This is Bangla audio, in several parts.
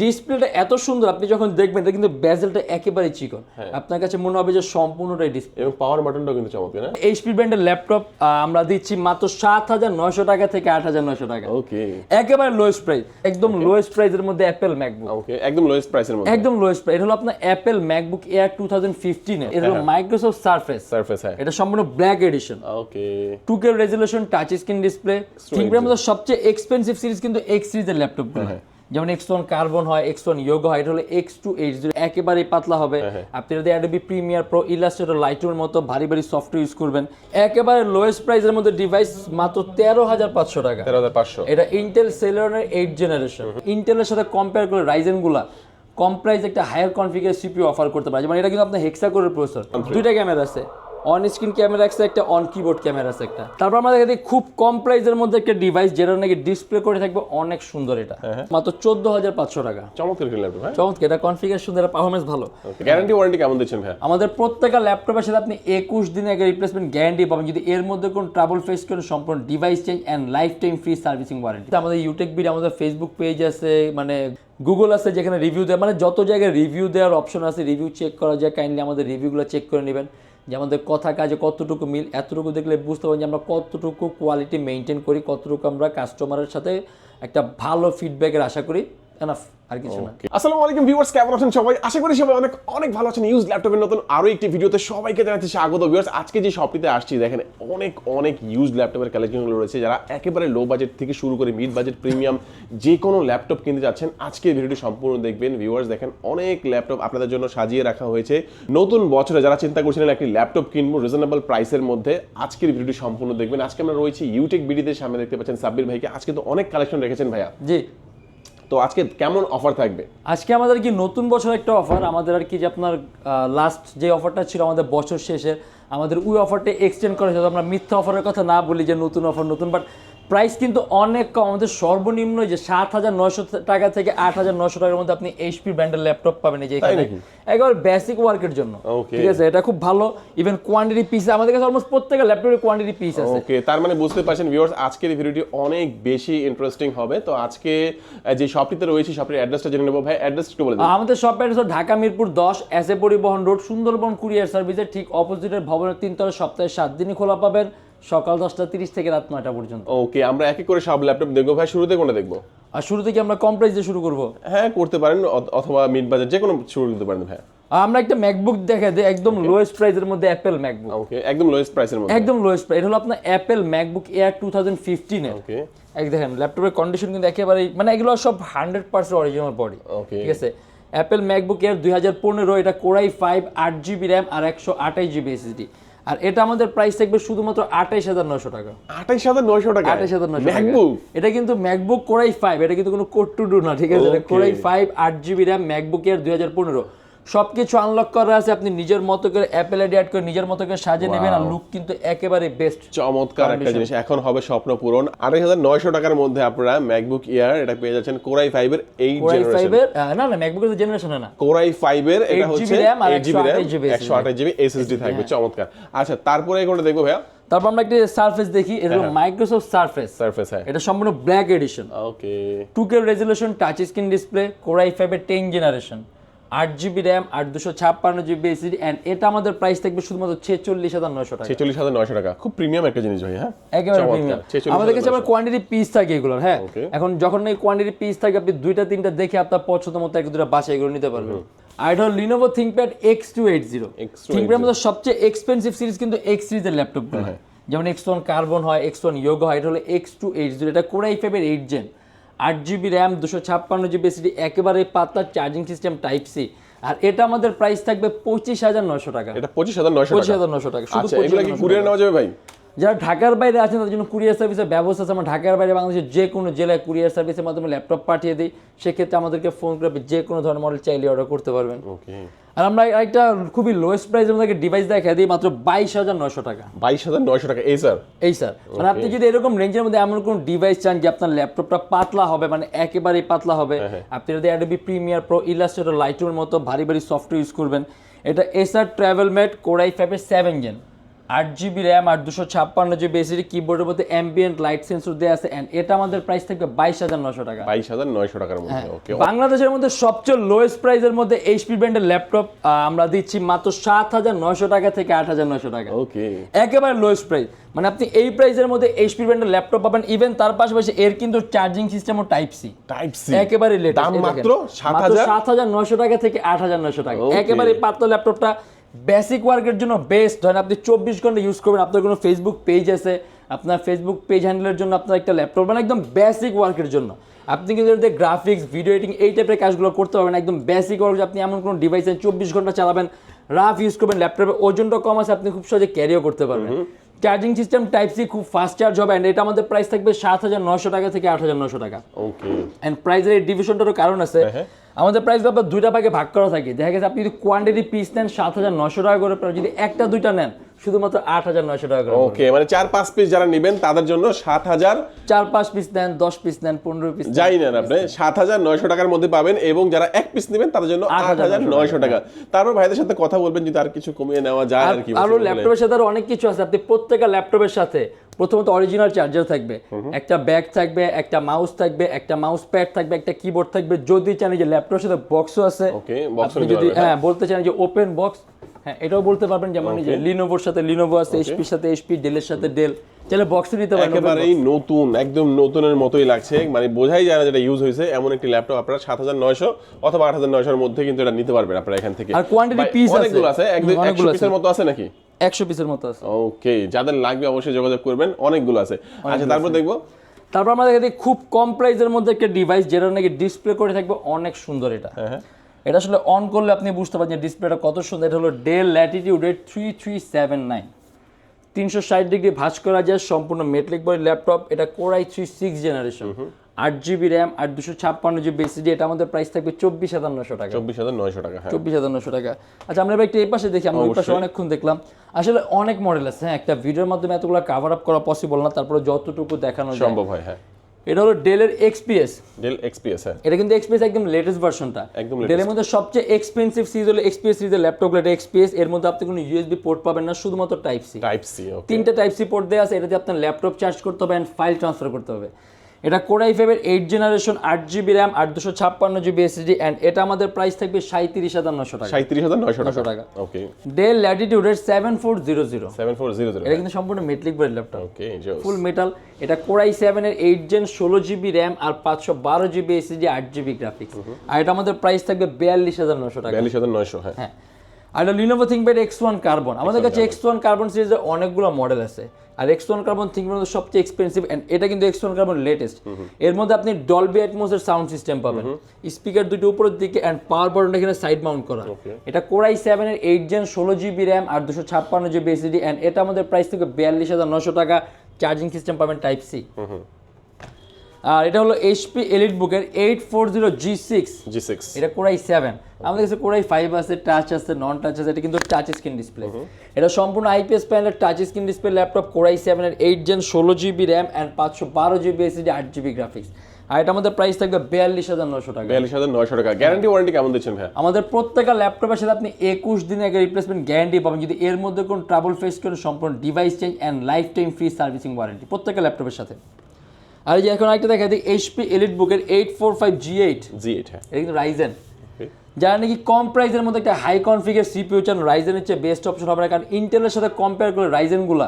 ডিসপ্লেটা এত সুন্দর আপনি যখন দেখবেন এটা কিন্তু বেজেলটা একেবারে চিকন। হ্যাঁ। আপনার কাছে মনে হবে যে সম্পূর্ণটাই ডিসপ্লে এবং পাওয়ার বাটনটাও কিন্তু চমৎকার না এইচপি ব্র্যান্ডের ল্যাপটপ আমরা দিচ্ছি মাত্র সাত হাজার নয়শো টাকা থেকে আট হাজার নয়শো টাকা। ওকে একেবারে লোয়েস্ট প্রাইস একদম লোয়েস্ট প্রাইসের মধ্যে অ্যাপেল ম্যাকবুক ওকে একদম লোয়েস্ট প্রাইসের মধ্যে। একদম লোয়েস্ট প্রাইস এটা হলো আপনার Apple MacBook Air two thousand ফিফটিনে এটা হলো মাইক্রোসফট সার্ফেস সারফেস হ্যাঁ। এটা সম্পূর্ণ black edition okay two K resolution touch screen display থিঙ্কপ্যাডের মধ্যে সবচেয়ে এক্সপেন্সিভ সিরিজ কিন্তু এক্স সিরিজের ল্যাপটপগুলো যেমন এক্স ওয়ান কার্বন হয় এক্স ওয়ান ইয়োগো হয় এটা হলো এক্স টু এইট জিরো একেবারে পাতলা হবে। আপনি যদি অ্যাডোবি প্রিমিয়ার প্রো ইলাস্ট্রেটর লাইটরুমের মতো ভারী ভারী সফটওয়্যার ইউজ করবেন একেবারে লোয়েস্ট প্রাইসের মধ্যে ডিভাইস মাত্র তেরো হাজার পাঁচশো টাকা। তেরো হাজার পাঁচশো। এটা ইন্টেল সেলেরনের এইট জেনারেশন ইন্টেলের সাথে কম্পেয়ার করে রাইজেনগুলা কম প্রাইস একটা হায়ার কনফিগার সিপিইউ অফার করতে পারে। মানে এটা কিন্তু আপনার হেক্সা করে প্রসেসর দুইটা ক্যামেরা আছে। অন স্ক্রিন ক্যামেরা আছে একটা অন কিবোর্ড ক্যামেরা আছে একটা। তারপর আমরা দেখি খুব কম প্রাইসের মধ্যে একটা ডিভাইস যেটা নাকি ডিসপ্লে করে থাকবে অনেক সুন্দর এটা। মাত্র চোদ্দ হাজার পাঁচশো টাকা। চমৎকার ল্যাপটপ হ্যাঁ? চমৎকার এটা কনফিগার সুন্দর পারফরমেন্স ভালো। গ্যারান্টি ওয়ারেন্টি কেমন দিচ্ছেন ভাই আমাদের প্রত্যেকটা ল্যাপটপের সাথে আপনি একুশ দিনের আগে রিপ্লেসমেন্ট গ্যারান্টি পাবেন। যদি এর মধ্যে কোনো ট্রাবল ফেস করেন সম্পূর্ণ device change and lifetime free servicing warranty আমাদের ইউটেক বিড আমাদের ফেসবুক পেজ আছে মানে গুগল আছে যেখানে রিভিউ দেয়। মানে যত জায়গায় রিভিউ দেওয়ার অপশন আছে রিভিউ চেক করা যায়। কাইন্ডলি আমাদের রিভিউগুলো চেক করে নেবেন। যে আমাদের কথা কাজে কতটুকু মিল, এতটুকু দেখলে বুঝতে পারবেন যে আমরা কতটুকু কোয়ালিটি মেনটেন করি, কতটুকু আমরা কাস্টমারের সাথে একটা ভালো ফিডব্যাকের আশা করি। এনাফ আর কিছু না। আসসালামু আলাইকুম ভিউয়ার্স কেমন আছেন সবাই? আশা করি সবাই অনেক অনেক ভালো আছেন। ইউজ ল্যাপটপের নতুন আরও একটি ভিডিওতে সবাইকে জানাচ্ছি স্বাগত। ভিউয়ার্স আজকে যে শপটিতে আসছি দেখেন অনেক অনেক ইউজ ল্যাপটপের কালেকশনগুলো রয়েছে যারা একেবারে লো বাজেট থেকে শুরু করে মিড বাজেট প্রিমিয়াম যে কোনো ল্যাপটপ কিনতে যাচ্ছেন আজকে ভিডিওটি সম্পূর্ণ দেখবেন। ভিউয়ার্স দেখেন অনেক ল্যাপটপ আপনাদের জন্য সাজিয়ে রাখা হয়েছে। নতুন বছরে যারা চিন্তা করছিলেন একটি ল্যাপটপ কিনবো রিজনেবল প্রাইসের মধ্যে আজকের ভিডিওটি সম্পূর্ণ দেখবেন। আজকে আমরা রয়েছি ইউটেক বিডিতে সামনে দেখতে পাচ্ছেন সাব্বির ভাইকে। আজকে তো অনেক কালেকশন রেখেছেন ভাইয়া। জি। তো আজকে কেমন অফার থাকবে? আজকে আমাদের কি নতুন বছর একটা অফার আমাদের আর কি যে আপনার লাস্ট যে অফারটা ছিল আমাদের বছর শেষের, আমাদের ওই অফারটা এক্সটেন্ড করা আমরা মিথ্যা অফারের কথা না বলি যে নতুন অফার নতুন বাট প্রাইস কিন্তু অনেক কম। আমাদের সর্বনিম্ন যে সাত হাজার নয়শো টাকা থেকে আট হাজার নয়শো টাকার মধ্যে আপনি এইচপি ব্র্যান্ডের ল্যাপটপ পাবেন এই যে এখানে? একবার বেসিক ওয়ার্কের জন্য। ঠিক আছে? এটা খুব ভালো। ইভেন কোয়ান্টিটি পিস আমাদের কাছে অলমোস্ট প্রত্যেকের ল্যাপটপের কোয়ান্টিটি পিস আছে। ওকে তার মানে বুঝতে পারছেন ভিউয়ার্স আজকের ভিডিওটি অনেক বেশি ইন্টারেস্টিং হবে। তো আজকে যে শপটিতে রয়েছে শপটির অ্যাড্রেসটা জেনে নেব। ভাই অ্যাড্রেস একটু বলে দিন। আমাদের শপ অ্যাড্রেস ঢাকা মিরপুর দশ এস এ পরিবহন রোড সুন্দরবন কুরিয়ার সার্ভিসের ঠিক অপোজিটের ভবনের তিনতলা সপ্তাহে সাত দিনই খোলা পাবেন। সকাল দশটা তিরিশ থেকে রাত নয়টা পর্যন্ত। ওকে আমরা এক এক করে সব ল্যাপটপ দেখব। ভাই শুরুতে কোনটা দেখব? আর শুরু থেকে আমরা কম প্রাইস দিয়ে শুরু করব। হ্যাঁ করতে পারেন অথবা মিড বাজার যে কোনো শুরু করতে পারেন ভাই আমরা একটা ম্যাকবুক দেখা দিই একদম লোয়েস্ট প্রাইসের মধ্যে অ্যাপেল ম্যাকবুক ওকে একদম লোয়েস্ট প্রাইসের মধ্যে। একদম লোয়েস্ট প্রাইস এটা হলো আপনার Apple MacBook Air two thousand ফিফটিনের okay এক দেখেন ল্যাপটপের কন্ডিশন কিন্তু একেবারেই মানে এগুলো সব hundred percent original body okay ঠিক আছে? অ্যাপেল ম্যাকবুক এয়ার দুই হাজার পনেরো এটা কোরাই ফাইভ আট জিবি র্যাম আর একশো আঠাশ জিবি এসএসডি আর এটা আমাদের প্রাইস থাকবে শুধুমাত্র আঠাইশ হাজার নয়শো টাকা। আঠাইশ হাজার নয়শো টাকা আঠাইশ হাজার নশো টাকা। ম্যাকবুক এটা কিন্তু ম্যাকবুক কোরাই ফাইভ এটা কিন্তু কোনো কোড টু ডু না ঠিক আছে. কোরাই ফাইভ আট জিবি র্যাম ম্যাকবুক এর দুই হাজার পনেরো। সবকিছু আনলক করা আছে আপনি নিজের মতো করে অ্যাপেল আইডি অ্যাড করে নিজের মতো করে সাজিয়ে নেবেন আর লুক কিন্তু একেবারে বেস্ট চমৎকার একটা জিনিস। এখন হবে স্বপ্ন পূরণ। আঠাইশ হাজার নয়শো টাকার মধ্যে আপনারা ম্যাকবুক ইয়ার এটা পেয়ে যাচ্ছেন কোরাই ফাইভের জেনারেশন ফাইভের না না ম্যাকবুকের জেনারেশন না কোরাই ফাইভের এটা 8GB হচ্ছে এইট জিবি র্যাম 128GB একশো আঠাশ জিবি এসএসডি থাকবে চমৎকার। আচ্ছা তারপরে কোনটা দেখব ভাইয়া। তারপর আমরা একটা সারফেস দেখি এটা হলো মাইক্রোসফট সারফেস সারফেস হ্যাঁ। এটা সম্পূর্ণ black edition okay two K resolution touch screen display Core i ফাইভের টেন জেনারেশন আট জিবি র্যাম আট দুশো ছাপ্পান্ন জিবি এসিডি অ্যান্ড এটা আমাদের প্রাইস থাকবে শুধুমাত্র ছেচল্লিশ হাজার নয়শো টাকা। ছেচল্লিশ হাজার নয়শো টাকা। খুব প্রিমিয়াম একটা জিনিস ভাই হ্যাঁ? একেবারে প্রিমিয়াম আমাদের কাছে আবার কোয়ান্টিটি পিস থাকে এগুলোর হ্যাঁ? এখন যখন এই কোয়ান্টিটি পিস থাকে আপনি দুইটা তিনটা দেখে আপনার পছন্দ মতো এক দুটা বাসা এগুলো নিতে পারবেন। আর এটা হলো Lenovo ThinkPad X two eight zero X280 থিঙ্কপ্যাডের মধ্যে সবচেয়ে এক্সপেন্সিভ সিরিজ কিন্তু এক্স সিরিজের ল্যাপটপগুলো হ্যাঁ। যেমন এক্স ওয়ান কার্বন হয় এক্স ওয়ান ইয়োগো হয় এটা হলো এক্স টু এইট জিরো এটা কোরাই ফাইভের এইট জেন আট জিবি র্যাম দুশো ছাপ্পান্ন জিবি এসিডি একেবারে পাতলা চার্জিং সিস্টেম টাইপ সি আর এটা আমাদের প্রাইস থাকবে পঁচিশ হাজার নয়শো টাকা। এটা পঁচিশ হাজার নয়শো পঁচিশ টাকা হাজার নয়শো টাকা শুধু আচ্ছা এগুলো কি কুরিয়ার নেওয়া যাবে ভাই? যারা ঢাকার বাইরে আছেন তাদের জন্য কুরিয়ার সার্ভিসের ব্যবস্থা আছে। আমরা ঢাকার বাইরে বাংলাদেশের যে কোনো জেলায় কুরিয়ার সার্ভিসের মাধ্যমে ল্যাপটপ পাঠিয়ে দিই। সেক্ষেত্রে আমাদেরকে ফোন করে যে কোনো ধরনের মডেল চাইলে অর্ডার করতে পারবেন। ওকে আর আমরা একটা খুবই লোয়েস্ট প্রাইসের মধ্যে ডিভাইস দেখা দিই মাত্র বাইশ হাজার নয়শো টাকা। বাইশ হাজার নয়শো টাকা এই স্যার এই স্যার মানে আপনি যদি এরকম রেঞ্জের মধ্যে এমন কোন ডিভাইস চান যে আপনার ল্যাপটপটা পাতলা হবে মানে একেবারেই পাতলা হবে আপনি যদি অ্যাডোবি প্রিমিয়ার প্রো ইলাস্ট্রেটর লাইটরুমের মতো ভারী ভারী সফটওয়্যার ইউজ করবেন এটা এসআর ট্রাভেল মেট কোরাই ফাইভের সেভেন জেন আট জিবি র্যাম আর দুশো ছাপ্পান্ন জিবি এসিডি কিবোর্ডের মধ্যে অ্যাম্বিয়েন্ট লাইট সেন্সর দেওয়া আছে অ্যান্ড এটা আমাদের প্রাইস থাকবে বাইশ হাজার নশো টাকা। বাইশ হাজার নয়শো টাকার মধ্যে ওকে বাংলাদেশের মধ্যে সবচেয়ে লোয়েস্ট প্রাইসের মধ্যে এইচপি ব্র্যান্ডের ল্যাপটপ আমরা দিচ্ছি মাত্র সাত হাজার নয়শো টাকা থেকে আট হাজার নয়শো টাকা। ওকে একেবারে লোয়েস্ট প্রাইস মানে আপনি এই প্রাইসের মধ্যে এইচপি ব্র্যান্ডের ল্যাপটপ পাবেন ইভেন তার পাশাপাশি এর কিন্তু চার্জিং সিস্টেমও টাইপ সি টাইপ সি একেবারে লেটেস্ট দাম মাত্র সাত হাজার? নয়শো টাকা থেকে আট হাজার নয়শো টাকা. একেবারে পাতলা ল্যাপটপটা বেসিক ওয়ার্কের জন্য বেস্ট ধরেন আপনি চব্বিশ ঘণ্টা ইউজ করবেন আপনার কোনো ফেসবুক পেজ আছে আপনার ফেসবুক পেজ হ্যান্ডেলের জন্য আপনার একটা ল্যাপটপ মানে একদম বেসিক ওয়ার্কের জন্য। আপনি কিন্তু এতে গ্রাফিক্স ভিডিও এডিটিং এই টাইপের কাজগুলো করতে পারবেন একদম বেসিক ওয়ার্ক আপনি এমন কোনো ডিভাইসে চব্বিশ ঘণ্টা চালাবেন রাফ ইউজ করবেন ল্যাপটপের ওজনটা কম আছে আপনি খুব সহজে ক্যারিও করতে পারবেন। চার্জিং সিস্টেম টাইপ সি খুব ফাস্ট চার্জ হবে অ্যান্ড এটা আমাদের প্রাইস থাকবে সাত হাজার নশো টাকা থেকে আট হাজার নশো টাকা। ওকে এন্ড প্রাইসের এই ডিভিশনটারও কারণ আছে। হ্যাঁ। আমাদের প্রাইস আপনার দুইটা ভাগে ভাগ করা থাকে। দেখা গেছে আপনি যদি কোয়ান্টিটি পিস নেন সাত হাজার নশো টাকা করে যদি একটা দুইটা নেন শুধুমাত্র আট হাজার নশো টাকা ওকে মানে চার পাঁচ পিস যারা নেবেন তাদের জন্য সাত হাজার চার পাঁচ পিস নেন দশ পিস নেন পনেরো পিস যাই নেন। আপনি সাত হাজার নয়শো টাকার মধ্যে পাবেন এবং যারা এক পিস নেবেন তাদের জন্য আট হাজার নয়শো টাকা। তারপর ভাইদের সাথে কথা বলবেন যদি আর কিছু কমিয়ে নেওয়া যায় আর কি আরও ল্যাপটপের সাথে আরও অনেক কিছু আছে। আপনি প্রত্যেকটা ল্যাপটপের সাথে প্রথমত অরিজিনাল চার্জার থাকবে একটা ব্যাগ থাকবে একটা মাউস থাকবে একটা মাউস প্যাড থাকবে একটা কিবোর্ড থাকবে। যদি চান যে ল্যাপটপের সাথে বক্সও আছে আপনি যদি হ্যাঁ বলতে চান যে ওপেন বক্স হ্যাঁ এটাও বলতে পারবেন যেমন যে লিনোভোর সাথে লিনোভো আছে এইচপির সাথে এইচপি ডেলের সাথে ডেল চাইলে বক্সে নিতে পারেন একেবারেই নতুন একদম নতুনের মতোই লাগছে। মানে বোঝাই যায় না যেটা ইউজ হয়েছে। এমন একটি ল্যাপটপ আপনারা সাত হাজার নয়শো অথবা আট হাজার নয়শোর মধ্যে কিন্তু এটা নিতে পারবেন আপনারা এখান থেকে। আর quantity পিস। অনেকগুলো আছে। একশো অনেকগুলো পিসের মতো আছে নাকি? একশো পিসের মতো আছে। ওকে যাদের লাগবে অবশ্যই যোগাযোগ করবেন। অনেকগুলো আছে। আচ্ছা তারপর দেখব। তারপর আমরা দেখি খুব কম প্রাইসের মধ্যে একটা ডিভাইস যেটা নাকি ডিসপ্লে করে থাকবে অনেক সুন্দর এটা। হ্যাঁ। এটা আসলে অন করলে আপনি বুঝতে পারছেন ডিসপ্লেটা কত সুন্দর। এটা হলো ডেল ল্যাটিটিউডের থ্রি থ্রি সেভেন নাইন তিনশো ষাট ডিগ্রি ভাঁজ করা যায় সম্পূর্ণ মেটলিক বডি ল্যাপটপ এটা Core i three six generation আট জিবি র্যাম আর দুশো ছাপ্পান্ন জিবি এসিডি এটা আমাদের প্রাইস থাকবে চব্বিশ হাজার নশো টাকা। চব্বিশ হাজার নয়শো টাকা হ্যাঁ। চব্বিশ হাজার নশো টাকা। আচ্ছা আমরা এবার একটু এই পাশে দেখি আমরা ওই পাশে অনেকক্ষণ দেখলাম। আসলে অনেক মডেল আছে হ্যাঁ একটা ভিডিওর মাধ্যমে এতগুলো কাভার আপ করা পসিবল না তারপরে যতটুকু দেখানো সম্ভব হয় হ্যাঁ। এটা হলো ডেলের এক্সপিএস ডেল এক্সপিএস হ্যাঁ। এটা কিন্তু এক্সপিএস একদম লেটেস্ট ভার্সনটা একদম ডেলের মধ্যে সবচেয়ে এক্সপেন্সিভ সিরিজ হলো এক্সপিএস সিরিজের ল্যাপটপগুলো এটা এক্সপিএস এর মধ্যে আপনি কোনো ইউএসবি পোর্ট পাবেন না শুধুমাত্র type C type C okay তিনটা টাইপ সি পোর্ট দেওয়া আছে এটাতে আপনার ল্যাপটপ চার্জ করতে হবে অ্যান্ড ফাইল ট্রান্সফার করতে হবে। এটা কোরাই ফাইভের এইট জেনারেশন আট জিবি র্যাম আট দুশো ছাপ্পান্ন জিবি এসএসডি অ্যান্ড এটা আমাদের প্রাইস থাকবে সাঁত্রিশ হাজার নশো টাকা। সাঁত্রিশ হাজার নয়শো টাকা। টাকা। Okay Dell ল্যাটিটিউডের seven four zero zero seven four zero zero এটা কিন্তু সম্পূর্ণ metallic board laptop okay full metal এটা কোরাই সেভেনের এইট জেন ষোলো জিবি র্যাম আর পাঁচশো বারো জিবি এসএসডি আট জিবি গ্রাফিক্স আর এটা আমাদের প্রাইস থাকবে বিয়াল্লিশ হাজার নশো টাকা। বিয়াল্লিশ হাজার নয়শো হ্যাঁ। হ্যাঁ। আর এটা Lenovo ThinkPad X one Carbon আমাদের কাছে এক্স ওয়ান কার্বন সিরিজের অনেকগুলো মডেল আছে। আর এক্স ওয়ান কার্বন থিঙ্কপ্যাড মধ্যে সবচেয়ে এক্সপেন্সিভ এন্ড এটা কিন্তু এক্স ওয়ান কার্বন লেটেস্ট এর মধ্যে আপনি ডলবি অ্যাটমোসের সাউন্ড সিস্টেম পাবেন। স্পিকার দুটো উপরের দিকে অ্যান্ড পাওয়ার বাটনটা এখানে সাইড মাউন্ট করা. এটা কোরাই সেভেনের এইট জেন ষোলো জিবি র্যাম আর দুশো ছাপ্পান্ন জিবি এসিডি অ্যান্ড এটা আমাদের প্রাইস থেকে বিয়াল্লিশ হাজার নশো টাকা চার্জিং সিস্টেম পাবেন টাইপ সি আর এটা হলো এইচপি এলিট বুকের eight four zero G six G six এটা কোরাই সেভেন আমাদের কাছে কোরাই ফাইভ আছে টাচ আছে নন টাচ আছে এটা কিন্তু টাচ স্ক্রিন ডিসপ্লে এটা সম্পূর্ণ আইপিএস প্যানেলের touch screen display laptop Core i সেভেনের এইট জেন ষোলো জিবি র্যাম অ্যান্ড পাঁচশো বারো জিবি এসিডি আট জিবি গ্রাফিক্স আর এটা আমাদের প্রাইস থাকবে বিয়াল্লিশ হাজার নশো টাকা। বিয়াল্লিশ হাজার নশো টাকা। গ্যারান্টি ওয়ারেন্টি কেমন দিচ্ছেন ভাই আমাদের প্রত্যেকটা ল্যাপটপের সাথে আপনি একুশ দিন আগে রিপ্লেসমেন্ট গ্যারান্টি পাবেন। যদি এর মধ্যে কোনো ট্রাবল ফেস করেন সম্পূর্ণ device change and lifetime free servicing warranty প্রত্যেকটা ল্যাপটপের সাথে। আর এই যে এখন একটা দেখা দিই এইচপি এলিট বুকের eight four five G eight G eight হ্যাঁ। এটা কিন্তু রাইজেন. যারা নাকি কম প্রাইসের মধ্যে একটা হাই কনফিগার সিপিইউ চান রাইজেনের চেয়ে বেস্ট অপশন হবে না কারণ ইন্টেলের সাথে কম্পেয়ার করে রাইজেনগুলা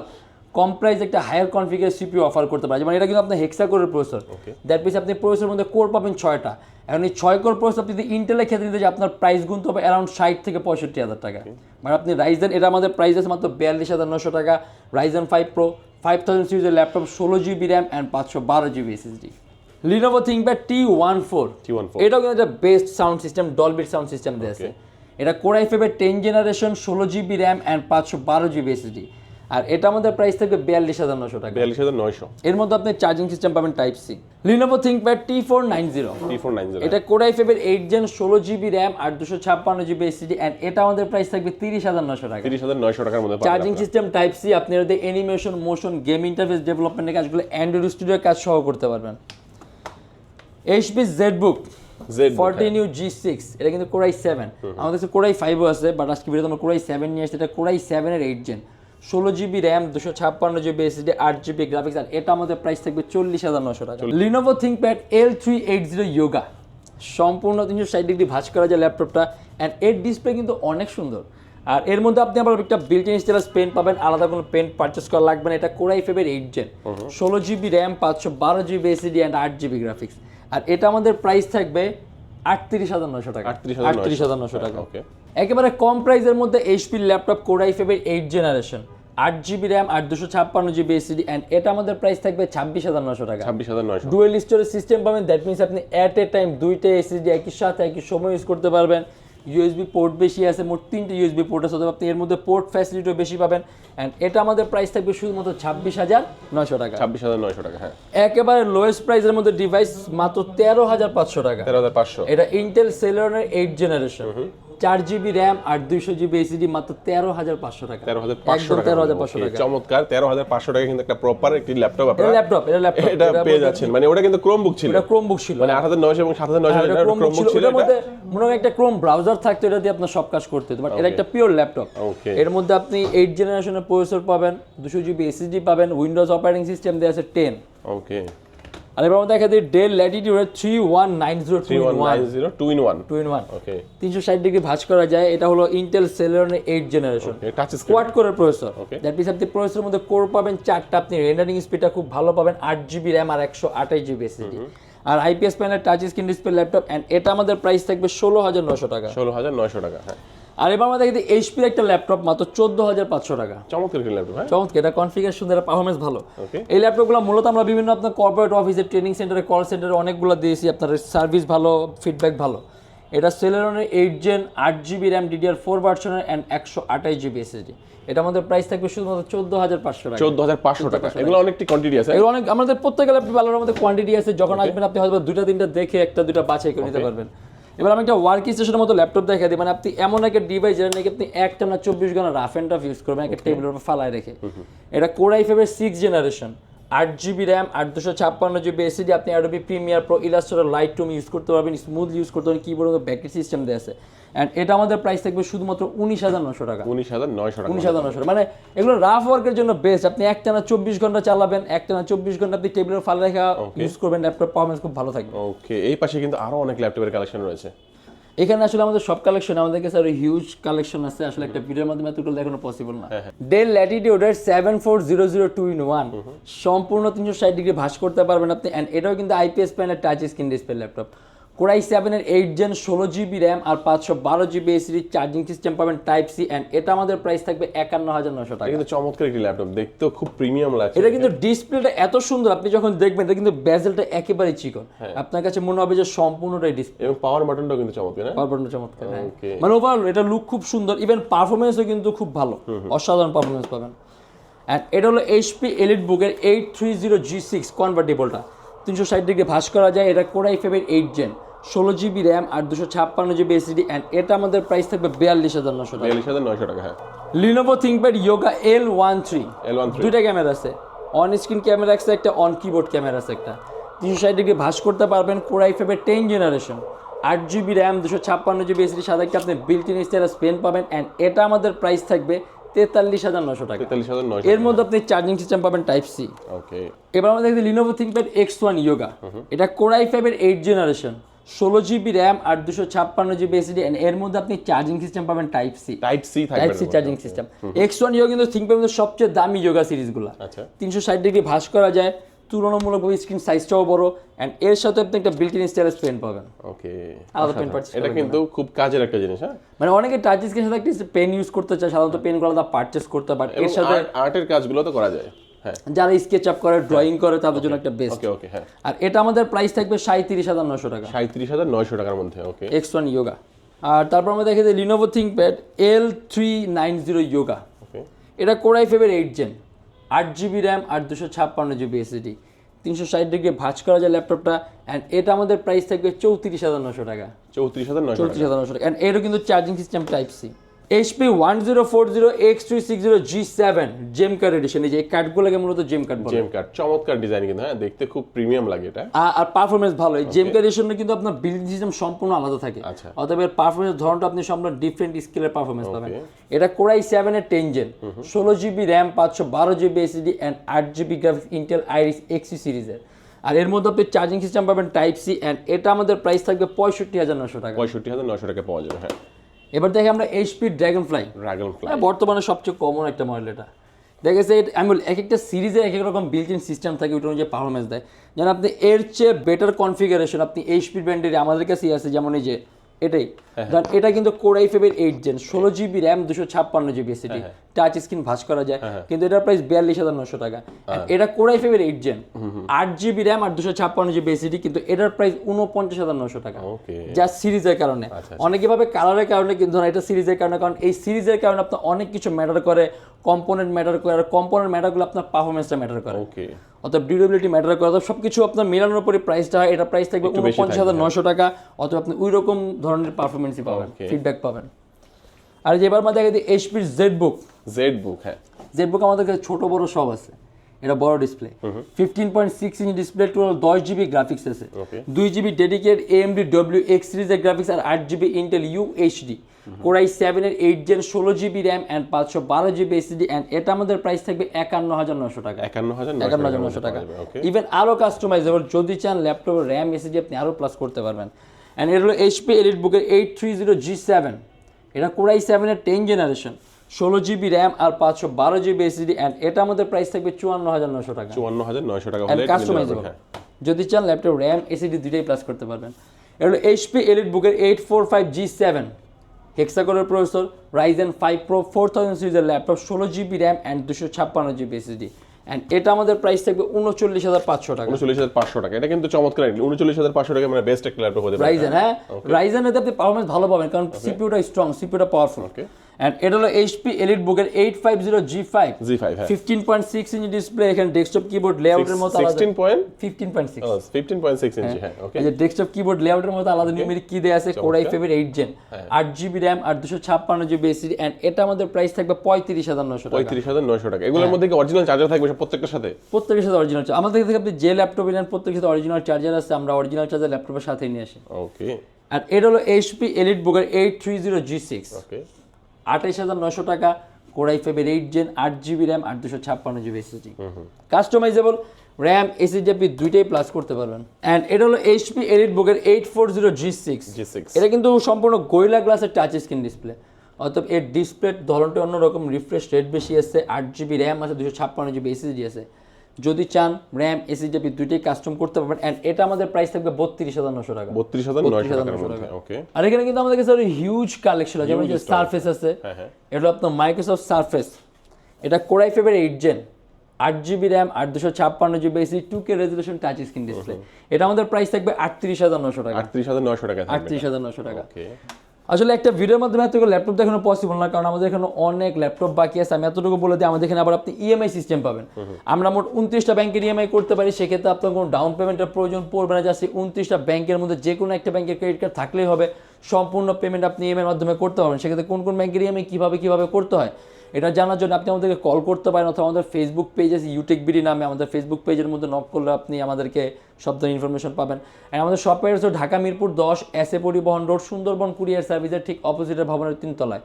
কম প্রাইস একটা হায়ার কনফিগার সিপিইউ অফার করতে পারে। যেমন এটা কিন্তু আপনার হেক্সা কোরের প্রসেসর দ্যাট মিনস আপনি প্রসেসরের মধ্যে কোর পাবেন ছয়টা। এখন এই ছয় কোর প্রসেসর আপনি যদি ইন্টেলের ক্ষেত্রে নিতে আপনার প্রাইস গুনতে হবে অ্যারাউন্ড ষাট থেকে পঁয়ষট্টি হাজার টাকা। মানে আপনি রাইজেন এটা আমাদের প্রাইস আছে মাত্র বিয়াল্লিশ হাজার নশো টাকা। Ryzen five Pro five thousand সিরিজের ল্যাপটপ ষোলো জিবি র্যাম অ্যান্ড পাঁচশো বারো GB SSD Lenovo ThinkPad T one four T14 এটাও কিন্তু একটা বেস্ট সাউন্ড সিস্টেম ডলবিট সাউন্ড সিস্টেম দিয়েছে এটা কোরাই ফেবের টেন জেনারেশন ষোলো জিবি র্যাম অ্যান্ড পাঁচশো বারো জিবি এসএসডি আর এটা আমাদের প্রাইস থাকবে বিয়াল্লিশ হাজার নশো টাকা। বিয়াল্লিশ হাজার নয়শো। এর মধ্যে আপনি চার্জিং সিস্টেম পাবেন type C Lenovo ThinkPad T four nine zero T four nine zero এটা কোরাই ফেবের এইট জেন ষোলো জিবি র্যাম আর দুশো ছাপ্পান্ন জিবি এসএসডি অ্যান্ড এটা আমাদের প্রাইস থাকবে তিরিশ হাজার নশো টাকা। তিরিশ হাজার নয়শো টাকার মধ্যে চার্জিং। সিস্টেম টাইপ সি আপনি এর অ্যানিমেশন মোশন গেম ইন্টারফেস ডেভেলপমেন্টের কাজগুলো অ্যান্ড্রয়েড স্টুডিওর কাজ সহ করতে পারবেন। HP ZBook U G six এটা কিন্তু কোরাই সেভেন আমাদের কাছে কোরাই ফাইভও আছে বাট আজকে ভিডিওতে আমরা কোরাই সেভেন নিয়ে আসছি। এটা কোরাই সেভেনের এইট জেন ষোলো জিবি র্যাম দুশো ছাপ্পান্ন জিবি এসএসডি আট জিবি গ্রাফিক্স আর এটা আমাদের প্রাইস থাকবে চল্লিশ হাজার নশো টাকা। Lenovo ThinkPad L three eight zero Yoga সম্পূর্ণ তিনশো ষাট ডিগ্রি ভাঁজ করা যায় ল্যাপটপটা অ্যান্ড এর ডিসপ্লে কিন্তু অনেক সুন্দর। আর এর মধ্যে আপনি আবার একটা বিল্ট ইন স্টেলাস পেন পাবেন আলাদা কোনো পেন পারচেস করা লাগবে না এটা কোরাই ফেবের এইট জেন ষোলো জিবি র্যাম পাঁচশো বারো জিবি এসিডি অ্যান্ড আট জিবি গ্রাফিক্স আর এটা আমাদের প্রাইস থাকবে আটত্রিশ হাজার নশো টাকা। আটত্রিশ হাজার নশো টাকা। ওকে একেবারে কম প্রাইসের মধ্যে এইচপির ল্যাপটপ কোরাই ফেবের এইট জেনারেশন আট জিবি র্যাম আট দুশো ছাপ্পান্ন জিবি এসিডি অ্যান্ড এটা আমাদের প্রাইস থাকবে ছাব্বিশ হাজার নশো টাকা। ছাব্বিশ হাজার নশো ডুয়েল স্টোরেজ সিস্টেম পাবেন দ্যাট মিনস আপনি অ্যাট এ টাইম দুইটা এসএসডি একই সাথে একই সময় ইউজ করতে পারবেন। ইউএসবি পোর্ট বেশি আছে মোট তিনটে ইউএসবি পোর্ট আছে অথবা আপনি এর মধ্যে পোর্ট ফ্যাসিলিটিও বেশি পাবেন। অ্যান্ড এটা আমাদের প্রাইস থাকবে শুধুমাত্র ছাব্বিশ হাজার নয়শো টাকা। ছাব্বিশ হাজার নয়শো টাকা হ্যাঁ। একেবারে লোয়েস্ট প্রাইসের মধ্যে ডিভাইস মাত্র তেরো হাজার পাঁচশো টাকা। তেরো হাজার পাঁচশো। এটা ইন্টেল সেলনের এইট জেনারেশন চার জিবি র্যাম আর দুইশো জিবি এসিডি মাত্র তেরো হাজার পাঁচশো টাকা। তেরো হাজার পাঁচশো টাকা। তেরো হাজার পাঁচশো টাকা। চমৎকার তেরো হাজার পাঁচশো টাকা কিন্তু একটা প্রপার একটি ল্যাপটপ এটা ল্যাপটপ এটা ল্যাপটপ এটা পেয়ে যাচ্ছেন। মানে ওটা কিন্তু ক্রোম বুক ছিল। এটা ক্রোমবুক ছিল। মানে আট হাজার নয়শো এবং সাত হাজার নয়শো হ্যাঁ, এটা ক্রোম ছিল। এটা। মধ্যে মনে হয় একটা ক্রোম ব্রাউজার থাকতো এটা দিয়ে আপনার সব কাজ করতে হতো। বাট এটা একটা পিওর ল্যাপটপ এর মধ্যে আপনি এইট জেনারেশনের প্রসেসর পাবেন দুশো জিবি এসএসডি পাবেন উইন্ডোজ অপারেটিং সিস্টেম দেওয়া আছে টেন ওকে আর এবার আমরা দেখা দিই Dell Latitude three one nine zero two one one zero two in one two in one okay তিনশো ষাট ডিগ্রি ভাঁজ করা যায়। এটা হলো ইন্টেল এইট জেনারেশন কোয়াড কোরের প্রসেসর. দ্যাট মিনস আপনি প্রসেসরের মধ্যে কোর পাবেন চারটা। আপনি রেন্ডারিং স্পিডটা খুব ভালো পাবেন আট জিবি র্যাম আর একশো আঠাশ GB SSD R IPS panel touch screen display laptop and এটা আমাদের প্রাইস থাকবে ষোলো হাজার নশো টাকা। ষোলো হাজার নয়শো টাকা হ্যাঁ। আর এবার আমরা দেখি এইচপির একটা ল্যাপটপ মাত্র চোদ্দ হাজার পাঁচশো টাকা। চমৎকার একটি ল্যাপটপ চমৎকার এটা কনফিগারেশন এটা পারফরমেন্স ভালো। এই ল্যাপটপগুলো মূলত আমরা বিভিন্ন আপনার কর্পোরেট অফিসে ট্রেনিং সেন্টারে কল সেন্টারে অনেকগুলো দিয়েছি। আপনার সার্ভিস ভালো ফিডব্যাক ভালো। এটা সেলেরনের এইট জেন আট জিবি র্যাম ডিডিআর ফোর ভার্সনের অ্যান্ড একশো আঠাশ জিবি এসএসডি এটা আমাদের প্রাইস থাকবে শুধুমাত্র চোদ্দ হাজার পাঁচশো টাকা। চোদ্দ হাজার পাঁচশো টাকা। এগুলো অনেকটি কোয়ান্টিটি আছে। এগুলো অনেক আমাদের প্রত্যেকের ল্যাপটপ আলাদা আমাদের কোয়ান্টিটি আছে। যখন আসবেন আপনি হয়তো দুইটা তিনটা দেখে একটা দুইটা বাছাই করে নিতে পারবেন। এবার আমি একটা ওয়ার্ক স্টেশনের মতো ল্যাপটপ দেখা দিই। মানে আপনি এমন একটা ডিভাইস যেটা নাকি আপনি একটা না চব্বিশ ঘণ্টা রাফ অ্যান্ড টাফ ইউজ করবেন একটা টেবিলের উপর ফালায় রেখে। এটা কোরাই ফেভের সিক্স জেনারেশন আট জিবি র্যাম আট দুশো ছাপ্পান্ন জিবি এসিডি আপনি Adobe Premiere Pro Illustrator Lightroom use করতে পারবেন স্মুথ ইউজ করতে পারবেন কিবোর্ড ব্যাটারি সিস্টেম দেওয়া আছে। অ্যান্ড এটা আমাদের প্রাইস থাকবে শুধুমাত্র উনিশ হাজার নশো টাকা। উনিশ হাজার নয়শো টাকা। উনিশ হাজার নশো মানে এগুলো রাফ ওয়ার্কের জন্য বেস্ট আপনি একটানা চব্বিশ ঘণ্টা চালাবেন একটানা চব্বিশ ঘণ্টা আপনি টেবিলের ফাল রেখা ইউজ করবেন ল্যাপটপ পারফরমেন্স খুব ভালো থাকবে। ওকে এই পাশে কিন্তু আরও অনেক ল্যাপটপের কালেকশন রয়েছে। এখানে আসলে আমাদের সব কালেকশন আমাদের কাছে আরও হিউজ কালেকশন আছে। আসলে একটা ভিডিওর মাধ্যমে এতগুলো দেখানো পসিবল না। Dell ল্যাটিটিউডের seven four zero zero two in one সম্পূর্ণ তিনশো ষাট ডিগ্রি ভাঁজ করতে পারবেন আপনি। অ্যান্ড এটাও কিন্তু IPS panel touch screen display laptop Core i সেভেনের এইট জেন ষোলো জিবি র্যাম আর পাঁচশো বারো জিবি এসিডি চার্জিং সিস্টেম পাবেন টাইপ সি অ্যান্ড এটা আমাদের প্রাইস থাকবে একান্ন হাজার নশো টাকা। কিন্তু চমৎকার একটি ল্যাপটপ দেখতেও খুব প্রিমিয়াম লাগছে। এটা কিন্তু ডিসপ্লেটা এত সুন্দর আপনি যখন দেখবেন এটা কিন্তু বেজেলটা একেবারে চিকন। আপনার কাছে মনে হবে যে সম্পূর্ণটাই ডিসপ্লে এবং পাওয়ার বাটনটাও কিন্তু চমৎকার না পারফরমেন্স চমৎকার হ্যাঁ। মানে ওভারঅল এটা লুক খুব সুন্দর ইভেন পারফরমেন্সও কিন্তু খুব ভালো। অসাধারণ পারফরমেন্স পাবেন। অ্যান্ড এটা হলো এইচপি এলিট বুকের eight three zero G six কনভার্টেবলটা তিনশো ষাট ডিগ্রি ভাঁজ করা যায় এটা কোরাই ফেভের এইট জেন ষোলো জিবি র্যাম আর দুশো ছাপ্পান্ন জিবি এসিডি অ্যান্ড এটা আমাদের প্রাইস থাকবে বিয়াল্লিশ হাজার নশো টাকা। বিয়াল্লিশ হাজার নয়শো টাকা হ্যাঁ। Lenovo ThinkPad Yoga L one three L one three দুইটা ক্যামেরা আছে। অন স্ক্রিন ক্যামেরা আছে একটা অন কিবোর্ড ক্যামেরা আছে একটা। তিনশো ষাট ডিগ্রি ভাঁজ করতে পারবেন কোরাই ফেভের টেন জেনারেশন আট জিবি র্যাম দুশো ছাপ্পান্ন জিবি এসিডি একটা আপনি বিল্ট ইন স্টাইলাস পেন পাবেন অ্যান্ড এটা আমাদের প্রাইস থাকবে তেতাল্লিশ হাজার নশো টাকা। তেতাল্লিশ হাজার নয়শো এর মধ্যে আপনি চার্জিং সিস্টেম পাবেন টাইপ সি ওকে এবার আমরা দেখি Lenovo ThinkPad X one Yoga এটা কোরাই ফাইভের এইট জেনারেশন ষোলো জিবি র্যাম আর দুশো ছাপ্পান্ন জিবি এসিডি এর মধ্যে আপনি চার্জিং সিস্টেম পাবেন type C type C type C charging system X one Yoga কিন্তু থিঙ্কপ্যাডের সবচেয়ে দামি যোগা সিরিজগুলো আচ্ছা। তিনশো ষাট ডিগ্রি ভাঁজ করা যায়। তুলনামূলকভাবে স্ক্রিন সাইজটাও বড়। অ্যান্ড এর সাথে আপনি একটা বিল্ট ইন স্টাইলাস পেন পাবেন। ওকে আলাদা পেন পারচেস এটা কিন্তু খুব কাজের একটা জিনিস হ্যাঁ? মানে অনেকে টাচ স্ক্রিনের সাথে একটা পেন ইউজ করতে চায়। সাধারণত পেনগুলো আলাদা পারচেস করতে পারে এর সাথে আর্টের কাজগুলো তো করা যায়। হ্যাঁ যারা স্কেচ আপ করে ড্রয়িং করে তাদের জন্য একটা বেস্ট ওকে ওকে হ্যাঁ। আর এটা আমাদের প্রাইস থাকবে সাঁত্রিশ হাজার নশো টাকা। সাঁত্রিশ হাজার নয়শো টাকার মধ্যে ওকে এক্স ওয়ান ইয়োগা আর তারপর আমরা দেখে দিই Lenovo ThinkPad L three nine zero Yoga okay এটা কোরাই ফেভের এইট জেন আট জিবি র্যাম আর দুশো ছাপ্পান্ন জিবি এসিডি তিনশো ষাট ডিগ্রি ভাঁজ করা যায় ল্যাপটপটা অ্যান্ড এটা আমাদের প্রাইস থাকবে চৌত্রিশ হাজার নশো টাকা। চৌত্রিশ হাজার নয়শো চৌত্রিশ হাজার নশো টাকা। অ্যান্ড এরও কিন্তু charging system type C HP one zero four zero X three six zero G seven gem card edition এই যে এই কার্ডগুলোকে মূলত জেম কার্ড বলে। জেম কার্ড চমৎকার ডিজাইন কিন্তু হ্যাঁ দেখতে খুব প্রিমিয়াম লাগে এটা। আর পারফরমেন্স ভালো। এই জেম কার্ড এডিশনে কিন্তু আপনার বিল্ডিং সিস্টেম সম্পূর্ণ আলাদা থাকে। আচ্ছা। অতএব এর পারফরমেন্স ধরনটা আপনি সম্পূর্ণ ডিফারেন্ট স্কেলের পারফরমেন্স পাবেন। এটা কোরাই সেভেন এর টেন জেন ষোলো জিবি র্যাম পাঁচশো বারো জিবি এসিডি অ্যান্ড আট GB graphics Intel Iris Xe সিরিজের আর এর মধ্যে আপনি চার্জিং সিস্টেম পাবেন টাইপ সি অ্যান্ড এটা আমাদের প্রাইস থাকবে পঁয়ষট্টি হাজার নশো টাকা। পঁয়ষট্টি হাজার নশো টাকা পাওয়া যাবে হ্যাঁ। এবার দেখি আমরা HP Dragonfly Dragonfly বর্তমানে সবচেয়ে কমন একটা মডেল এটা। দেখা গেছে আমি এক একটা সিরিজে এক এক রকম বিল্ট ইন সিস্টেম থাকে ওটা অনুযায়ী পারফরমেন্স দেয়। যেন আপনি এর চেয়ে বেটার কনফিগারেশন আপনি এইচপি ব্র্যান্ডের আমাদের কাছেই আছে যেমন এই যে এটাই। এটা কিন্তু কোরাই ফেবের এইট জেন ষোলো জিবি র্যাম দুশো ছাপ্পান্ন জিবি এসিডি টাচ স্ক্রিন ভাস করা যায়। কিন্তু এটার প্রাইস বিয়াল্লিশ হাজার নশো টাকা। এটা কোরাই ফেবের এইট জেন আট জিবি র্যাম আর দুশো ছাপ্পান্ন জিবি এসিডি কিন্তু এটার প্রাইস উনপঞ্চাশ হাজার নশো টাকা। যা সিরিজের কারণে। অনেকে ভাবে কালারের কারণে কিন্তু না এটা সিরিজের কারণে কারণ এই সিরিজের কারণে আপনার অনেক কিছু ম্যাটার করে। কম্পোনেন্ট ম্যাটার করে আর কম্পোনেন্ট ম্যাটারগুলো আপনার পারফরমেন্সটা ম্যাটার করে। ওকে অর্থাৎ ডিউরেবিলিটি ম্যাটার করে অর্থাৎ সবকিছু আপনার মেলানোর পরে প্রাইসটা হয় এটা প্রাইস থাকবে উনপঞ্চাশ হাজার নশো টাকা অথবা আপনি ওই রকম ধরনের পারফরমেন্সই পাবেন. ফিডব্যাক পাবেন। আর যে এবার মাথায় দেখি এইচপির জেড বুক জেড বুক হ্যাঁ। জেড বুক আমাদের কাছে ছোট বড় সব আছে। এটা বড় display fifteen point six inch display total দশ জিবি গ্রাফিক্স আছে। দুই GB dedicate AMD W X সিরিজের গ্রাফিক্স আর আট GB Intel U HD core i সেভেনের এইট জেন ষোলো জিবি র্যাম অ্যান্ড পাঁচশো বারো জিবি এসডি অ্যান্ড এটা আমাদের প্রাইস থাকবে একান্ন হাজার নশো টাকা একান্ন হাজার একান্ন হাজার নশো টাকা। ইভেন আরও কাস্টমাইজেবল যদি চান ল্যাপটপের র্যাম এসএসডি আপনি আরও প্লাস করতে পারবেন। অ্যান্ড এটা হলো এইচপি এলিট বুকের eight three zero G seven এটা কোরাই সেভেনের টেন জেনারেশন ষোলো জিবি র্যাম আর পাঁচশো বারো জিবি এসএসডি অ্যান্ড এটা আমাদের প্রাইস থাকবে চুয়ান্ন হাজার নশো টাকা। চুয়ান্ন হাজার নয়শো টাকা কাস্টমাইজেবল হ্যাঁ। যদি চান ল্যাপটপ র্যাম এসএসডি দুইটাই প্লাস করতে পারবেন। এটা হলো এইচপি এলিট বুকের eight four five G seven হেক্সাকোরের processor Ryzen five pro four thousand সিরিজের ল্যাপটপ ষোলো জিবি র্যাম অ্যান্ড দুশো ছাপ্পান্ন জিবি এসএসডি অ্যান্ড এটা আমাদের প্রাইস থাকবে উনচল্লিশ হাজার পাঁচশো টাকা। উনচল্লিশ হাজার পাঁচশো টাকা। এটা কিন্তু চমৎকার উনচল্লিশ হাজার পাঁচশো টাকা মানে বেস্ট একটা ল্যাপটপ হতে পারে রাইজেন হ্যাঁ। রাইজেনে আপনি পারফরমেন্স ভালো পাবেন কারণ সিপিউটা স্ট্রং সিপিউটা পাওয়ারফুল ওকে অ্যান্ড এটা হলো এইচপি এলিট বুকের eight five zero G five G five হ্যাঁ। Fifteen point six inch display এখানে ডেস্কটপ কিবোর্ড লেআউটের মতো sixteen point fifteen point six fifteen point six inch হ্যাঁ। ওকে যে ডেস্কটপ কিবোর্ড লেআউটের মতো আলাদা নিউমেরিক কি দেয়া আছে কোরাই ফেভের এইট জেন হ্যাঁ। আট জিবি র্যাম আর দুশো ছাপ্পান্ন জিবি এসিডি অ্যান্ড এটা আমাদের প্রাইস থাকবে পঁয়ত্রিশ হাজার নশো পঁয়ত্রিশ হাজার নয়শো টাকা। এগুলোর হ্যাঁ। মধ্যে কি অরিজিনাল চার্জার থাকবে প্রত্যেকটার সাথে? প্রত্যেকের সাথে অরিজিনাল আমাদের থেকে আপনি যে ল্যাপটপ নেন প্রত্যেকের সাথে অরিজিনাল চার্জার আছে আমরা অরিজিনাল চার্জার ল্যাপটপের সাথে নিয়ে আসি। ওকে আর এটা হলো এইচপি এলিট বুকের eight three zero G six okay আঠাইশ হাজার নশো টাকা কোরাই ফাইভের এইট জেন আট জিবি র্যাম আট দুশো ছাপ্পান্ন GB SSD customizable RAM SSD আপনি দুইটাই প্লাস করতে পারবেন। অ্যান্ড এটা হলো এইচপি এলিট বুকের eight four zero G six G six এটা কিন্তু সম্পূর্ণ গোয়েলা গ্লাসের টাচ স্ক্রিন ডিসপ্লে অর্থাৎ এর ডিসপ্লে ধরনটা অন্যরকম রিফ্রেশ রেট বেশি আছে আট জিবি র্যাম আছে দুশো ছাপ্পান্ন জিবি এসএসডি আছে। যদি চান র্যাম এসএসডি আপনি দুইটাই কাস্টম করতে পারবেন অ্যান্ড এটা আমাদের প্রাইস থাকবে বত্রিশ হাজার নশো টাকা। বত্রিশ হাজার নয়শো 32,900 টাকার ওকে আর এখানে কিন্তু আমাদের কাছে হিউজ কালেকশন আছে যেমন সারফেস আছে হ্যাঁ হ্যাঁ। এটা আপনার মাইক্রোসফট সারফেস এটা কোরাই ফেভের এইট জেন আট জিবি র্যাম আট দুশো ছাপ্পান্ন GB AC two K resolution touch screen display এটা আমাদের প্রাইস থাকবে আটত্রিশ হাজার নশো টাকা। আটত্রিশ হাজার নয়শো টাকা আটত্রিশ হাজার নশো টাকা। আসলে একটা ভিডিওর মাধ্যমে এত ল্যাপটপ দেখানো পসিবল না কারণ আমাদের এখানে অনেক ল্যাপটপ বাকি আছে। আমি এতটুকু বলে দিই আমাদের এখানে আবার আপনি ইএমআই সিস্টেম পাবেন। আমরা মোট উনত্রিশটা ব্যাংকের ইএমআই করতে পারি সেক্ষেত্রে আপনার কোনো ডাউন পেমেন্টের প্রয়োজন পড়বে না জাস্ট উনত্রিশটা ব্যাংকের মধ্যে যে কোনো একটা ব্যাংকের ক্রেডিট কার্ড থাকলেই হবে। সম্পূর্ণ পেমেন্ট আপনি ইএমআইয়ের মাধ্যমে করতে পারবেন। সেক্ষেত্রে কোন কোন ব্যাংকের ইএমআই কীভাবে কীভাবে করতে হয়? এটা জানার জন্য আপনি আমাদেরকে কল করতে পারেন অথবা আমাদের ফেসবুক পেজ আছে ইউটেক বিডি নামে। আমাদের ফেসবুক পেজের মধ্যে নক করলে আপনি আমাদেরকে সব ধরনের ইনফরমেশন পাবেন। আর আমাদের শপের ঢাকা মিরপুর দশ এস এ পরিবহন রোড সুন্দরবন কুরিয়ার সার্ভিসের ঠিক অপোজিটের ভবনের তিনতলায়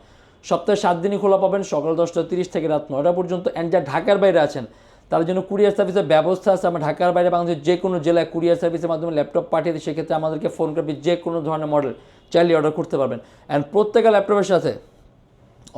সপ্তাহে সাত দিনই খোলা পাবেন, সকাল দশটা তিরিশ থেকে রাত নয়টা পর্যন্ত। অ্যান্ড যা ঢাকার বাইরে আছেন তার জন্য কুরিয়ার সার্ভিসের ব্যবস্থা আছে। আমরা ঢাকার বাইরে বাংলাদেশের যে কোনো জেলায় কুরিয়ার সার্ভিসের মাধ্যমে ল্যাপটপ পাঠিয়ে দিই। সেক্ষেত্রে আমাদেরকে ফোন করবে যে কোনো ধরনের মডেল চাইলে অর্ডার করতে পারবেন। অ্যান্ড প্রত্যেকটা ল্যাপটপের সাথে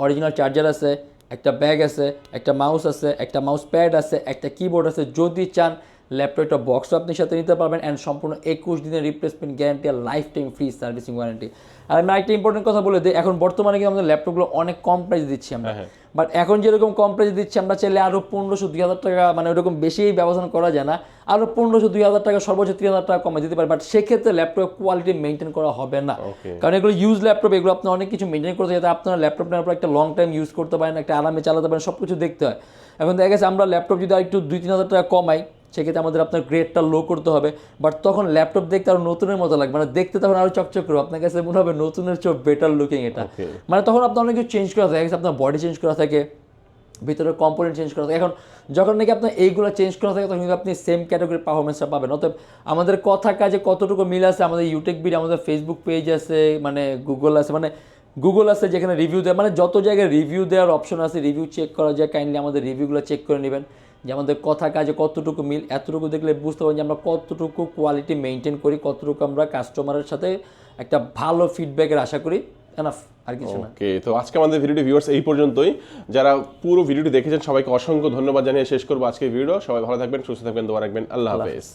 অরিজিনাল চার্জার আছে। একটা ব্যাগ আছে, একটা মাউস আছে, একটা মাউস প্যাড আছে, একটা কিবোর্ড আছে, যদি চান ল্যাপটপটা বক্স আপনি সাথে নিতে পারবেন অ্যান্ড সম্পূর্ণ একুশ দিনের রিপ্লেসমেন্ট গ্যারান্টি আর life time free servicing warranty আর আমি একটা ইম্পর্টেন্ট কথা বলে দিই এখন বর্তমানে কিন্তু আমাদের ল্যাপটপগুলো অনেক কম প্রাইস দিচ্ছি আমরা। বাট এখন যেরকম কম প্রাইস দিচ্ছি আমরা চাইলে আরও পনেরোশো দুই হাজার টাকা মানে ওরকম বেশি ব্যবধান করা যায় না। আরও পনেরোশো দুই হাজার টাকা সর্বোচ্চ তিন হাজার টাকা কমে দিতে পারে। বাট সেক্ষেত্রে ল্যাপটপ কোয়ালিটি মেনটেন করা হবে না। কারণ এগুলো ইউজ ল্যাপটপ এগুলো আপনি অনেক কিছু মেনটেন করতে যাতে আপনার ল্যাপটপ নেওয়ার পর একটা লং টাইম ইউজ করতে পারেন একটা আরামে চালাতে পারেন সব কিছু দেখতে হয়। এখন দেখা গেছে আমরা ল্যাপটপ যদি একটু দুই তিন হাজার টাকা কমাই সেক্ষেত্রে আমাদের আপনার গ্রেডটা লো করতে হবে। বাট তখন ল্যাপটপ দেখতে আরও নতুনের মতো লাগবে। মানে দেখতে তখন আরও চকচক করবে। আপনার কাছে মনে হবে নতুনের চেয়ে বেটার লুকিং এটা। মানে তখন আপনার অনেক কিছু চেঞ্জ করা থাকে। আপনার বডি চেঞ্জ করা থাকে ভিতরে কম্পোনেন্ট চেঞ্জ করা থাকে। এখন যখন নাকি আপনার এইগুলো চেঞ্জ করা থাকে তখন কিন্তু আপনি সেম ক্যাটাগরির পারফরমেন্সটা পাবেন। অতএব আমাদের কথা কাজে কতটুকু মিল আছে আমাদের ইউটিউব ভিডিও আমাদের ফেসবুক পেজ আছে মানে গুগল আছে মানে গুগল আছে যেখানে রিভিউ দেয়। মানে যত জায়গায় রিভিউ দেওয়ার অপশন আছে রিভিউ চেক করা যায়। কাইন্ডলি আমাদের রিভিউগুলো চেক করে নেবেন। যে আমাদের কথা কাজে কতটুকু মিল এতটুকু দেখলে বুঝতে পারবেন যে আমরা কতটুকু কোয়ালিটি মেনটেন করি কতটুকু আমরা কাস্টমারের সাথে একটা ভালো ফিডব্যাকের আশা করি। এনাফ আর কিছু না। ওকে তো আজকে আমাদের ভিডিওটি ভিউয়ার্স এই পর্যন্তই। যারা পুরো ভিডিওটি দেখেছেন সবাইকে অসংখ্য ধন্যবাদ জানিয়ে শেষ করব আজকে ভিডিও সবাই ভালো থাকবেন সুস্থ থাকবেন দোয়া রাখবেন। আল্লাহ হাফেজ।